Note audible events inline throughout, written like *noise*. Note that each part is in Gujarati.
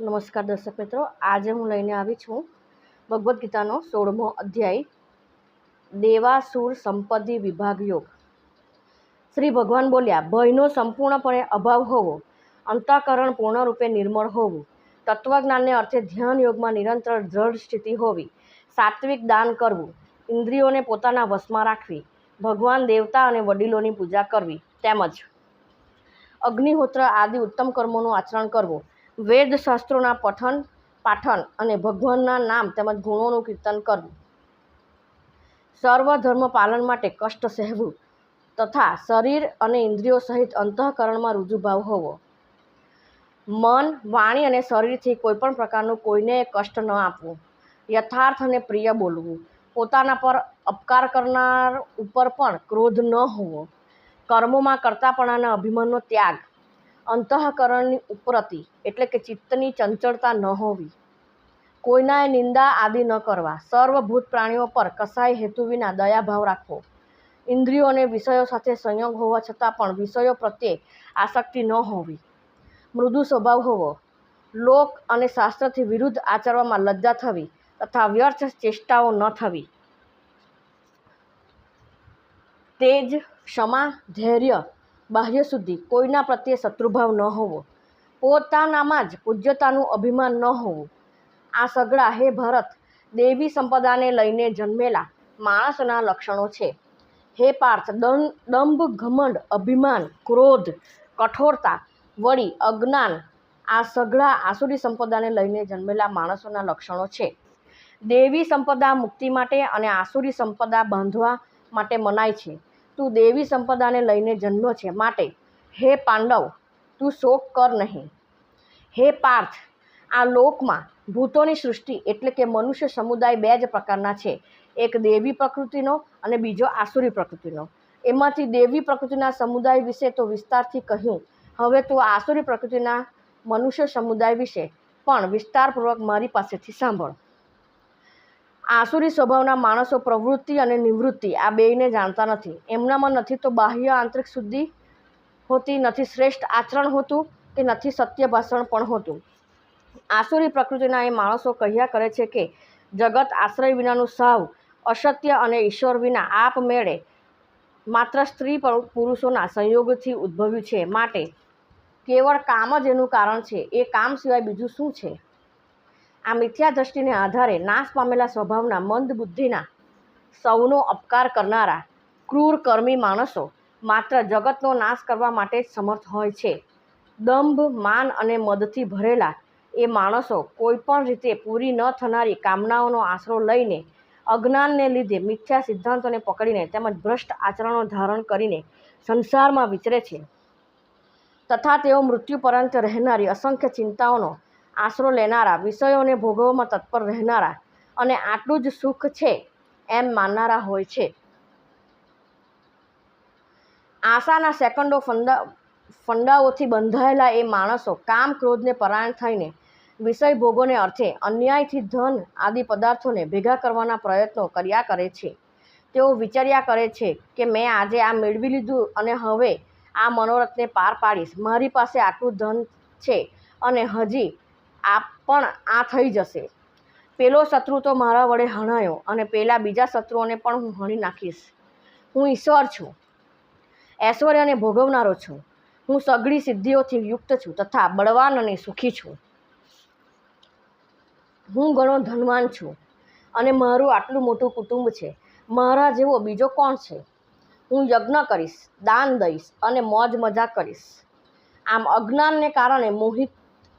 નમસ્કાર દર્શક મિત્રો, આજે હું લઈને આવી છું ભગવદ્ ગીતાનો સોળમો અધ્યાય, દેવાસુર સંપત્તિ વિભાગ યોગ. શ્રી ભગવાન બોલ્યા, ભયનો સંપૂર્ણપણે અભાવ હોવો, અંતઃકરણ પૂર્ણરૂપે નિર્મળ હોવું, તત્વજ્ઞાનને અર્થે ધ્યાન યોગમાં નિરંતર દ્રઢ સ્થિતિ હોવી, સાત્વિક દાન કરવું, ઇન્દ્રિયોને પોતાના વશમાં રાખવી, ભગવાન દેવતા અને વડીલોની પૂજા કરવી, તેમજ અગ્નિહોત્ર આદિ ઉત્તમ કર્મોનું આચરણ કરવું વેદ શાસ્ત્રોના પઠન, પાઠન અને ભગવાનના નામ તેમજ ગુણોનું કીર્તન કરવું. સર્વ ધર્મ પાલન માટે કષ્ટ સહેવું તથા શરીર અને ઇન્દ્રિયો સહિત અંતઃકરણમાં રુજુભાવ હોવો. મન, વાણી અને શરીરથી કોઈપણ પ્રકારનું કોઈને કષ્ટ ન આપવું. યથાર્થ અને પ્રિય બોલવું. પોતાના પર અપકાર કરનાર ઉપર પણ ક્રોધ ન હોવો. કર્મોમાં કરતાપણાના અભિમાનનો ત્યાગ. અંતઃકરણની ઉપરતી એટલે કે ચિત્તની ચંચળતા ન હોવી કોઈનાએ નિંદા આદિ ન કરવા સર્વભૂત પ્રાણીઓ પર કસાય હેતુ વિના દયાભાવ રાખવો ઇન્દ્રિયો અને વિષયો સાથે સંયોગ હોવા છતાં પણ વિષયો પ્રત્યે આસક્તિ ન હોવી મૃદુ સ્વભાવ હોવો લોક અને શાસ્ત્રથી વિરુદ્ધ આચરવામાં લજ્જા થવી તથા વ્યર્થ ચેષ્ટાઓ ન થવી તેજ ક્ષમા ધૈર્ય બાહ્ય સુધી કોઈના પ્રત્યે શત્રુભાવ ન હોવો, પોતાનામાં જ પૂજ્યતાનું અભિમાન ન હોવું. આ સગળા હે ભરત, દેવી સંપદાને લઈને જન્મેલા માણસના લક્ષણો છે. હે પાર્થ દંભ, ઘમંડ, અભિમાન, ક્રોધ, કઠોરતા, વળી, અજ્ઞાન, આ સઘળા આસુરી સંપદાને લઈને જન્મેલા માણસોના લક્ષણો છે. દેવી સંપદા મુક્તિ માટે અને આસુરી સંપદા બાંધવા માટે મનાય છે. તું દેવી સંપદાને લઈને જન્મ્યો છે માટે. હે પાંડવ, તું શોક કર નહીં. હે પાર્થ, આ લોકમાં ભૂતોની સૃષ્ટિ એટલે કે મનુષ્ય સમુદાય બે જ પ્રકારના છે. એક દેવી પ્રકૃતિનો અને બીજો આસુરી પ્રકૃતિનો. એમાંથી દેવી પ્રકૃતિના સમુદાય વિશે તો વિસ્તારથી કહ્યું. હવે તું આસુરી પ્રકૃતિના મનુષ્ય સમુદાય વિશે પણ વિસ્તારપૂર્વક મારી પાસેથી સાંભળ. આસુરી સ્વભાવના માણસો પ્રવૃત્તિ અને નિવૃત્તિ, આ બેયને જાણતા નથી. એમનામાં નથી તો બાહ્ય આંતરિક શુદ્ધિ હોતી, નથી શ્રેષ્ઠ આચરણ હોતું કે નથી સત્ય ભાષણ પણ હોતું. આસુરી પ્રકૃતિના એ માણસો કહ્યા કરે છે કે, જગત આશ્રય વિનાનું સાવ, અસત્ય અને ઈશ્વર વિના આપમેળે માત્ર સ્ત્રી પુરુષોના સંયોગથી ઉદ્ભવ્યું છે. માટે કેવળ કામ જ એનું કારણ છે. એ કામ સિવાય બીજું શું છે? આ મિથ્યા દ્રષ્ટિને આધારે નાશ પામેલા સ્વભાવના, મંદ બુદ્ધિના સૌનો અપકાર કરનારા ક્રૂર કર્મી માણસો માત્ર જગતનો નાશ કરવા માટે જ સમર્થ હોય છે. દંભ, માન અને મદથી ભરેલા એ માણસો કોઈપણ રીતે પૂરી ન થનારી કામનાઓનો આશરો લઈને અજ્ઞાનને લીધે મિથ્યા સિદ્ધાંતોને પકડીને તેમજ ભ્રષ્ટ આચરણો ધારણ કરીને સંસારમાં વિચરે છે. તથા તેઓ મૃત્યુ પર્યંત રહેનારી અસંખ્ય ચિંતાઓનો આશરો લેનારા, વિષયોને ભોગવવામાં તત્પર રહેનારા અને આટલું જ સુખ છે એમ માનનારા હોય છે. આશાના સેકન્ડો ફંદા ફંડાઓથી બંધાયેલા એ માણસો કામ ક્રોધને પરાયણ થઈને વિષય ભોગોને અર્થે અન્યાયથી ધન આદિ પદાર્થોને ભેગા કરવાના પ્રયત્નો કર્યા કરે છે. તેઓ વિચાર્યા કરે છે કે મેં આજે આ મેળવી લીધું અને હવે આ મનોરથને પાર પાડીશ. મારી પાસે આટલું ધન છે અને હજી આ પણ આ થઈ જશે. પેલો શત્રુ તો મારા વડે હણાયો અને પેલા બીજા શત્રુઓને પણ હું હણી નાખીશ. હું ઈશ્વર છું. ઐશ્વર્યને ભોગવનારો છું. હું સઘળી સિદ્ધિઓથી યુક્ત છું તથા બળવાન અને સુખી છું. હું ઘણો ધનવાન છું અને મારું આટલું મોટું કુટુંબ છે. મારા જેવો બીજો કોણ છે? હું યજ્ઞ કરીશ, દાન દઈશ અને મોજ મજા કરીશ. આમ અજ્ઞાનને કારણે મોહિત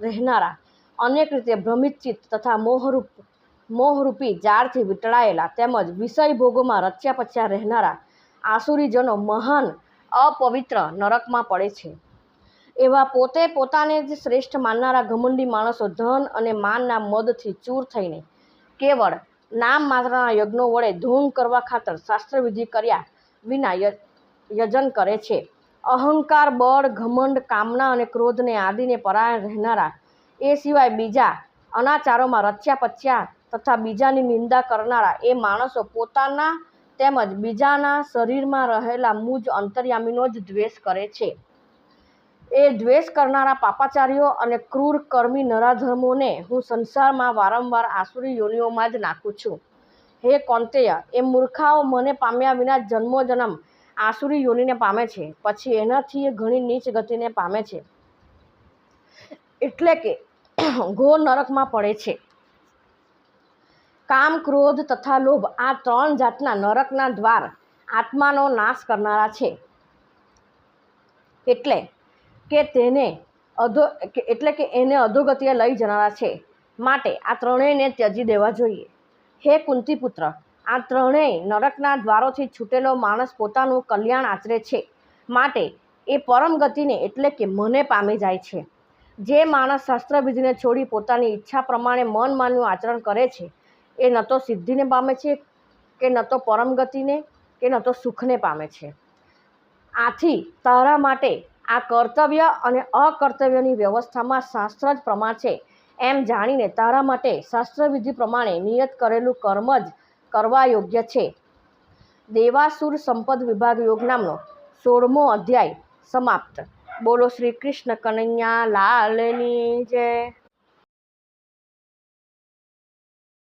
રહેનારા અનેક રીતે ભ્રમિતચિત તથા મોહરૂપ, મોહરૂપી જાળથી વીંટળાયેલા તેમજ વિષય ભોગોમાં રચ્યા પચ્યા રહેનારા આસુરીજનો મહાન, અપવિત્ર નરકમાં પડે છે. એવા પોતે પોતાને જ શ્રેષ્ઠ માનનારા ઘમંડી માણસો ધન અને માનના મદથી ચૂર થઈને કેવળ નામ માત્રના યજ્ઞો વડે ધૂમ કરવા ખાતર શાસ્ત્રવિધિ કર્યા વિના યજન કરે છે. અહંકાર, બળ, ઘમંડ, કામના અને ક્રોધને આદિને પરાયણ રહેનારા એ સિવાય બીજા અનાચારોમાં રચ્યા પચ્યા તથા બીજાની નિંદા કરનારા એ માણસો પોતાના તેમજ બીજાના શરીરમાં રહેલા મૂજ અંતર્યામીનો જ દ્વેષ કરે છે. એ દ્વેષ કરનારા પાપાચારીઓ અને ક્રૂર કર્મી નરાધર્મોને હું સંસારમાં વારંવાર આસુરી યોનિઓમાં જ નાખું છું. હે કોંતેય, એ મૂર્ખાઓ મને પામ્યા વિના જન્મો જન્મ આસુરી યોનિને પામે છે, પછી એનાથી એ ઘણી નીચ ગતિને પામે છે. એટલે કે *coughs* ઘોર નરકમાં પડે છે. કામ, ક્રોધ તથા લોભ આ ત્રણ જાતના નરકના દ્વાર આત્માનો નાશ કરનારા છે. એટલે કે તેને અધો, એટલે કે એને અધોગતિએ લઈ જનારા છે. માટે આ ત્રણેયને ત્યજી દેવા જોઈએ. હે કુંતીપુત્ર, આ ત્રણેય નરકના દ્વારોથી છૂટેલો માણસ પોતાનું કલ્યાણ આચરે છે. માટે એ પરમ ગતિને એટલે કે મને પામી જાય છે. જે માણસ શાસ્ત્રવિધિને છોડી પોતાની ઈચ્છા પ્રમાણે મન માનનું આચરણ કરે છે, એ ન તો સિદ્ધિને પામે છે, કે ન તો પરમ ગતિને, કે ન તો સુખને પામે છે. આથી તારા માટે આ કર્તવ્ય અને અકર્તવ્યની વ્યવસ્થામાં શાસ્ત્ર જ પ્રમાણ છે. એમ જાણીને તારા માટે શાસ્ત્રવિધિ પ્રમાણે નિયત કરેલું કર્મ જ કરવા યોગ્ય છે. દેવાસુર સંપદ વિભાગ યોગ નામનો સોળમો અધ્યાય સમાપ્ત. બોલો શ્રી કૃષ્ણ કનૈયા લાલની જય